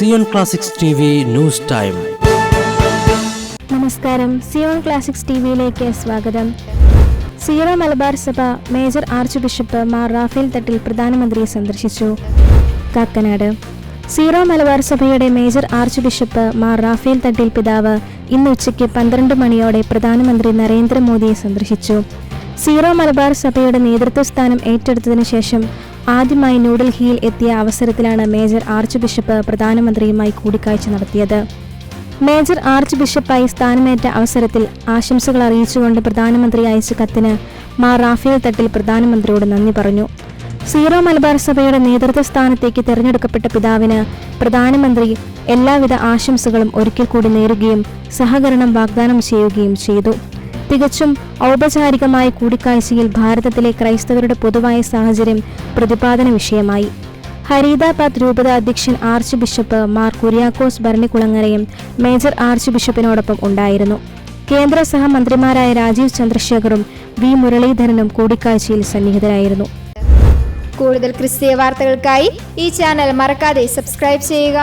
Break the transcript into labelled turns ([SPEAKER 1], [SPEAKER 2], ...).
[SPEAKER 1] Zion classics news time.
[SPEAKER 2] നമസ്കാരം. Zion classics T വിയിലേക്ക് സ്വാഗതം. സീറോ മലബാർ സഭ major archbishop Mar Raphael Thattil പ്രധാനമന്ത്രിയെ സന്ദർശിച്ചു. കാക്കനാട്. സീറോ മലബാർ സഭയുടെ major archbishop Mar Raphael Thattil പിതാവ് ഇന്ന് ഉച്ചയ്ക്ക് പന്ത്രണ്ട് മണിയോടെ പ്രധാനമന്ത്രി നരേന്ദ്രമോദിയെ സന്ദർശിച്ചു. സീറോ മലബാർ സഭയുടെ നേതൃത്വ സ്ഥാനം ഏറ്റെടുത്തതിനു ശേഷം ആദ്യമായി ന്യൂഡൽഹിയിൽ എത്തിയ അവസരത്തിലാണ് മേജർ ആർച്ച് ബിഷപ്പ് പ്രധാനമന്ത്രിയുമായി കൂടിക്കാഴ്ച നടത്തിയത്. മേജർ ആർച്ച് ബിഷപ്പായി സ്ഥാനമേറ്റ അവസരത്തിൽ ആശംസകൾ അറിയിച്ചുകൊണ്ട് പ്രധാനമന്ത്രി അയച്ച കത്തിന് മാർ റാഫേൽ തട്ടിൽ പ്രധാനമന്ത്രിയോട് നന്ദി പറഞ്ഞു. സീറോ മലബാർ സഭയുടെ നേതൃത്വ സ്ഥാനത്തേക്ക് തെരഞ്ഞെടുക്കപ്പെട്ട പിതാവിന് പ്രധാനമന്ത്രി എല്ലാവിധ ആശംസകളും ഒരിക്കൽ കൂടി നേരുകയും സഹകരണം വാഗ്ദാനം ചെയ്യുകയും ചെയ്തു. തികച്ചും ഔപചാരികമായ കൂടിക്കാഴ്ചയിൽ ഭാരതത്തിലെ ക്രൈസ്തവരുടെ പൊതുവായ സാഹചര്യം പ്രതിപാദന വിഷയമായി. ഹരീദാബാദ് രൂപത അധ്യക്ഷൻ ആർച്ച് ബിഷപ്പ് മാർ കുര്യാക്കോസ് ഭരണിക്കുളങ്ങരയും മേജർ ആർച്ച് ബിഷപ്പിനോടൊപ്പം ഉണ്ടായിരുന്നു. കേന്ദ്ര സഹമന്ത്രിമാരായ രാജീവ് ചന്ദ്രശേഖറും വി മുരളീധരനും കൂടിക്കാഴ്ചയിൽ സന്നിഹിതരായിരുന്നു.
[SPEAKER 3] കൂടുതൽ ക്രിസ്തീയ വാർത്തകൾക്കായി ഈ ചാനൽ മറക്കാതെ സബ്സ്ക്രൈബ് ചെയ്യുക.